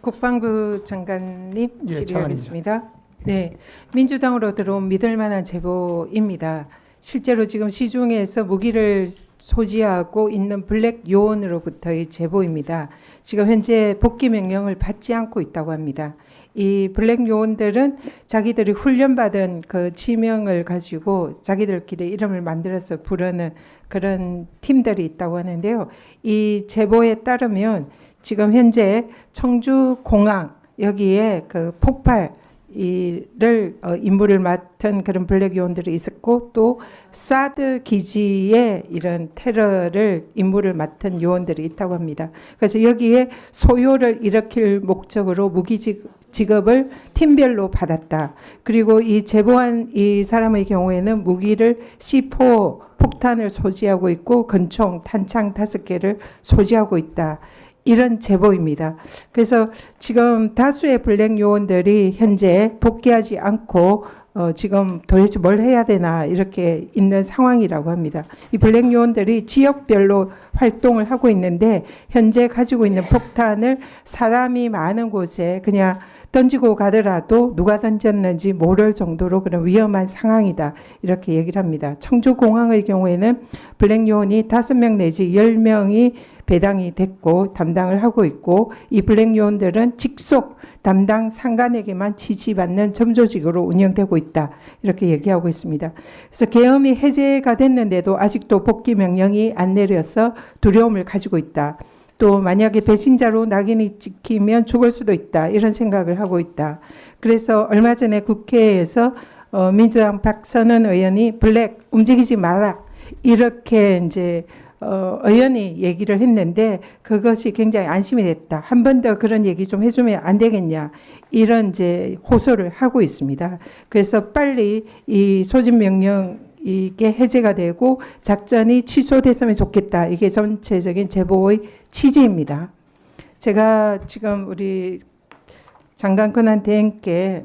국방부 장관님 예, 질의하겠습니다. 네, 민주당으로 들어온 믿을 만한 제보입니다. 실제로 지금 시중에서 무기를 소지하고 있는 블랙 요원으로부터의 제보입니다. 지금 현재 복귀 명령을 받지 않고 있다고 합니다. 이 블랙 요원들은 자기들이 훈련받은 그 지명을 가지고 자기들끼리 이름을 만들어서 부르는 그런 팀들이 있다고 하는데요. 이 제보에 따르면 지금 현재 청주 공항 여기에 그 폭발 이를 어, 임무를 맡은 그런 블랙 요원들이 있었고 또 사드 기지에 이런 테러를 임무를 맡은 요원들이 있다고 합니다. 그래서 여기에 소요를 일으킬 목적으로 무기 지- 지급을 팀별로 받았다. 그리고 이 제보한 이 사람의 경우에는 무기를 C4 폭탄을 소지하고 있고 건총 탄창 다섯 개를 소지하고 있다. 이런 제보입니다. 그래서 지금 다수의 블랙 요원들이 현재 복귀하지 않고 어, 지금 도대체 뭘 해야 되나 이렇게 있는 상황이라고 합니다. 이 블랙 요원들이 지역별로 활동을 하고 있는데 현재 가지고 있는 폭탄을 사람이 많은 곳에 그냥 던지고 가더라도 누가 던졌는지 모를 정도로 그런 위험한 상황이다 이렇게 얘기를 합니다. 청주공항의 경우에는 블랙 요원이 다섯 명 내지 열 명이 배당이 됐고 담당을 하고 있고 이 블랙 요원들은 직속 담당 상관에게만 지지받는 점조직으로 운영되고 있다 이렇게 얘기하고 있습니다. 그래서 계엄이 해제가 됐는데도 아직도 복귀 명령이 안 내려서 두려움을 가지고 있다. 또 만약에 배신자로 낙인이 찍히면 죽을 수도 있다 이런 생각을 하고 있다. 그래서 얼마 전에 국회에서 어, 민주당 박선은 의원이 블랙 움직이지 마라 이렇게 이제 어, 의원이 얘기를 했는데 그것이 굉장히 안심이 됐다. 한 번 더 그런 얘기 좀 해주면 안 되겠냐 이런 이제 호소를 하고 있습니다. 그래서 빨리 이 소집 명령 이게 해제가 되고 작전이 취소됐으면 좋겠다. 이게 전체적인 제보의 취지입니다. 제가 지금 우리 장관 권한 대행께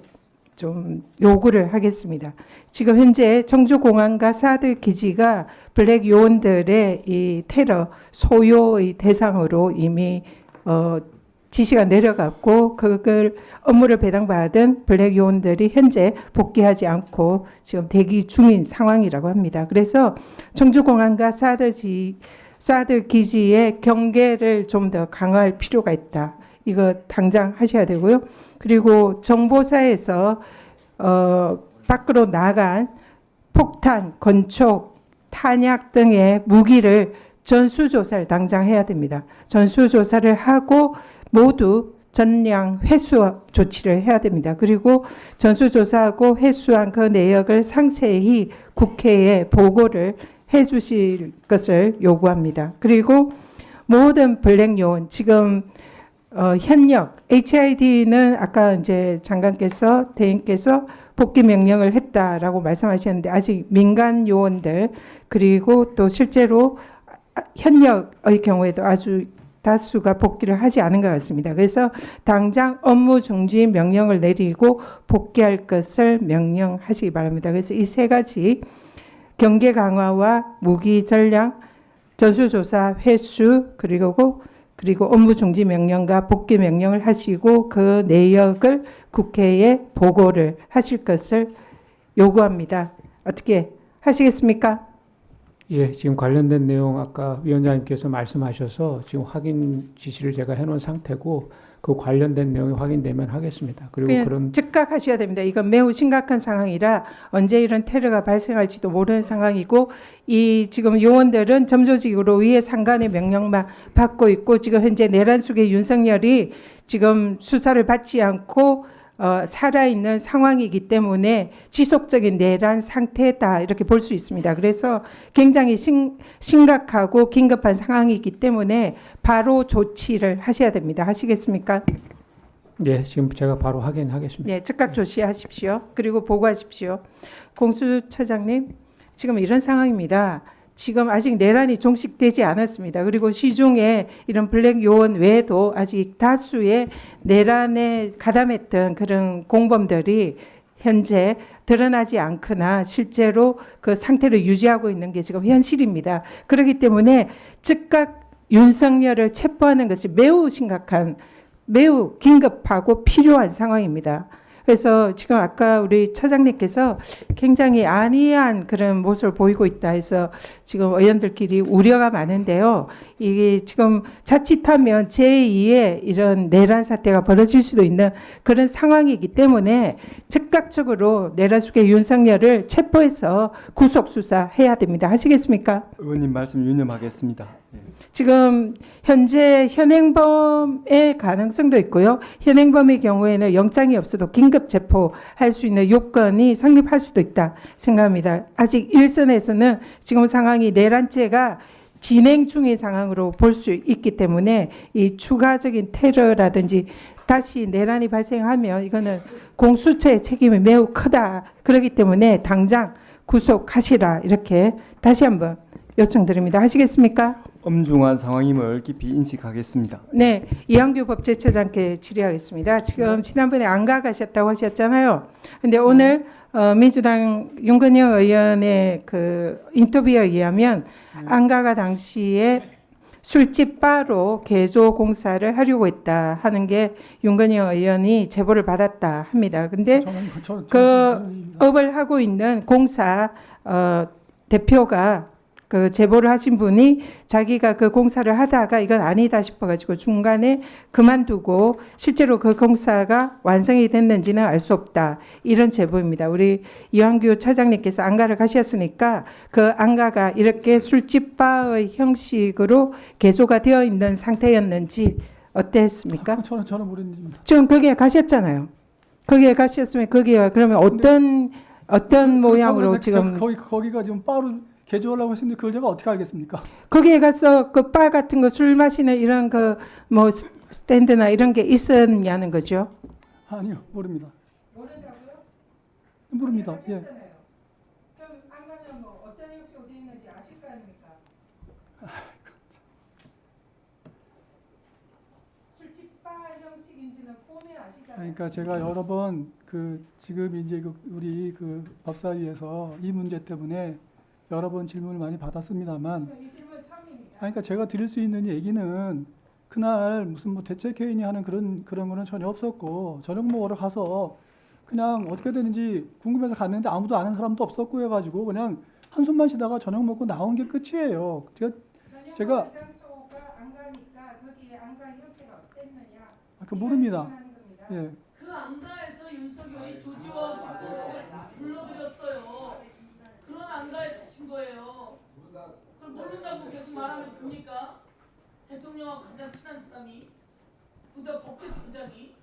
좀 요구를 하겠습니다. 지금 현재 청주공항과 사드 기지가 블랙 요원들의 이 테러 소요의 대상으로 이미 어, 지시가 내려갔고 그걸 업무를 배당받은 블랙 요원들이 현재 복귀하지 않고 지금 대기 중인 상황이라고 합니다. 그래서 청주공항과 사드지 사드 기지의 경계를 좀 더 강화할 필요가 있다. 이거 당장 하셔야 되고요. 그리고 정보사에서 어, 밖으로 나간 폭탄, 건축, 탄약 등의 무기를 전수조사를 당장 해야 됩니다. 전수조사를 하고 모두 전량 회수 조치를 해야 됩니다. 그리고 전수조사하고 회수한 그 내역을 상세히 국회에 보고를 해 주실 것을 요구합니다. 그리고 모든 블랙 요원 지금 어, 현역 HID는 아까 이제 장관께서 대행께서 복귀 명령을 했다라고 말씀하셨는데 아직 민간 요원들 그리고 또 실제로 아, 현역의 경우에도 아주 다수가 복귀를 하지 않은 것 같습니다. 그래서 당장 업무 중지 명령을 내리고 복귀할 것을 명령하시기 바랍니다. 그래서 이 세 가지 경계 강화와 무기 전량 전수조사 회수 그리고 그리고 업무 중지 명령과 복귀 명령을 하시고 그 내역을 국회에 보고를 하실 것을 요구합니다. 어떻게 하시겠습니까? 예, 지금 관련된 내용 아까 위원장님께서 말씀하셔서 지금 확인 지시를 제가 해놓은 상태고 그 관련된 내용이 확인되면 하겠습니다. 그리고 그런 즉각 하셔야 됩니다. 이건 매우 심각한 상황이라 언제 이런 테러가 발생할지도 모르는 상황이고 이 지금 요원들은 점조직으로 위에 상관의 명령만 받고 있고 지금 현재 내란 속의 윤석열이 지금 수사를 받지 않고 어, 살아있는 상황이기 때문에 지속적인 내란 상태다 이렇게 볼 수 있습니다. 그래서 굉장히 심, 심각하고 긴급한 상황이기 때문에 바로 조치를 하셔야 됩니다. 하시겠습니까? 예, 지금 제가 바로 확인하겠습니다. 네, 즉각 조치하십시오. 그리고 보고하십시오. 공수처장님, 지금 이런 상황입니다. 지금 아직 내란이 종식되지 않았습니다. 그리고 시중에 이런 블랙 요원 외에도 아직 다수의 내란에 가담했던 그런 공범들이 현재 드러나지 않거나 실제로 그 상태를 유지하고 있는 게 지금 현실입니다. 그렇기 때문에 즉각 윤석열을 체포하는 것이 매우 심각한 매우 긴급하고 필요한 상황입니다. 그래서 지금 아까 우리 차장님께서 굉장히 안이한 그런 모습을 보이고 있다 해서 지금 의원들끼리 우려가 많은데요. 이게 지금 자칫하면 제2의 이런 내란 사태가 벌어질 수도 있는 그런 상황이기 때문에 즉각적으로 내란 수계 윤석열을 체포해서 구속 수사해야 됩니다. 하시겠습니까? 의원님 말씀 유념하겠습니다. 예. 지금 현재 현행범의 가능성도 있고요. 현행범의 경우에는 영장이 없어도 긴급 체포할 수 있는 요건이 성립할 수도 있다 생각합니다. 아직 일선에서는 지금 상황이 내란죄가 진행 중인 상황으로 볼 수 있기 때문에 이 추가적인 테러라든지 다시 내란이 발생하면 이거는 공수처의 책임이 매우 크다. 그렇기 때문에 당장 구속하시라 이렇게 다시 한번 요청드립니다. 하시겠습니까? 엄중한 상황임을 깊이 인식하겠습니다. 네, 이한규 법제처장께 질의하겠습니다. 지금 지난번에 안가 가셨다고 하셨잖아요. 근데 오늘 어, 민주당 윤건영 의원의 그 인터뷰에 의하면 안가가 당시에 술집 바로 개조 공사를 하려고 했다 하는 게 윤건영 의원이 제보를 받았다 합니다. 근데 그- 그 업을 하고 있는 공사 어, 대표가 그 제보를 하신 분이 자기가 그 공사를 하다가 이건 아니다 싶어가지고 중간에 그만두고 실제로 그 공사가 완성이 됐는지는 알 수 없다 이런 제보입니다. 우리 이완규 차장님께서 안가를 가셨으니까 그 안가가 이렇게 술집 바의 형식으로 개조가 되어 있는 상태였는지 어땠습니까? 그 저는 저는 모르겠습니다. 지금 거기에 가셨잖아요. 거기에 가셨으면 거기에 그러면 어떤 어떤 모양으로 지금 거기 거기가 지금 바로 개조하려고 했는데 그걸 제가 어떻게 알겠습니까? 거기에 가서 그 바 같은 거 술 마시는 이런 그 뭐 스탠드나 이런 게 있었냐는 거죠. 아니요 모릅니다. 모릅니다. 예. 그럼 안 가면 뭐 어떤 형식으로 되어 있는지 아실 거 아닙니까? 술집 바 형식인지는 보면 아시잖아요. 그러니까 제가 여러 번 그 지금 이제 그 우리 그 법사위에서 이 문제 때문에 여러 번 질문을 많이 받았습니다만. 그러니까 제가 드릴 수 있는 얘기는 그날 무슨 뭐 대책회의니 하는 그런 그런 거는 전혀 없었고 저녁 먹으러 가서 그냥 어떻게 되는지 궁금해서 갔는데 아무도 아는 사람도 없었고 해가지고 그냥 한숨만 쉬다가 저녁 먹고 나온 게 끝이에요. 제가 제가-? 아, 그 모릅니다. 예. 그 안가에서 윤석열이 조지와 김건희를 불러들였어요. 그런 안가에 거예요. 그걸 모른다고 계속 말하면 됩니까? 대통령하고 가장 친한 사람이 그다 법제처장이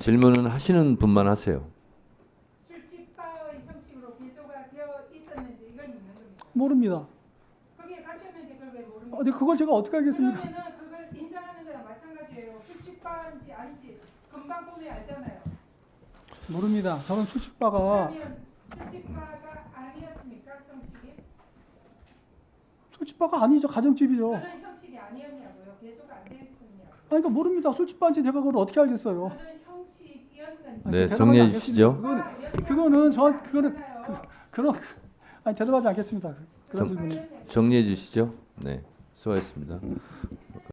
질문은 하시는 분만 하세요. 술집 바의 형식으로 개조가 되어 있었는지 이걸 묻는 겁니다. 모릅니다. 거기에 가셨는데 그걸 왜 모릅니까? 어, 근데 그걸 제가 어떻게 알겠습니까? 그러면은 그걸 인정하는 거나 마찬가지예요. 술집 바인지 아닌지 금방 보면 알잖아요. 모릅니다. 저는 술집 바가 그러면 술집 바가 아니었습니까? 형식이? 술집바가 아니죠. 가정집이죠. 아, 그런 형식이 아니었냐고요. 개조가 안 되어 있었냐고. 그러니까 모릅니다. 술집바인지 제가 그걸 어떻게 알겠어요? 그런 형식이었는지. 아니, 네, 정리해. 주시죠. 그거는 그거는 저 그거는 그런 아니 대답하지 않겠습니다. 그런 정- 질문은. 정리해 주시죠. 네, 수고하셨습니다.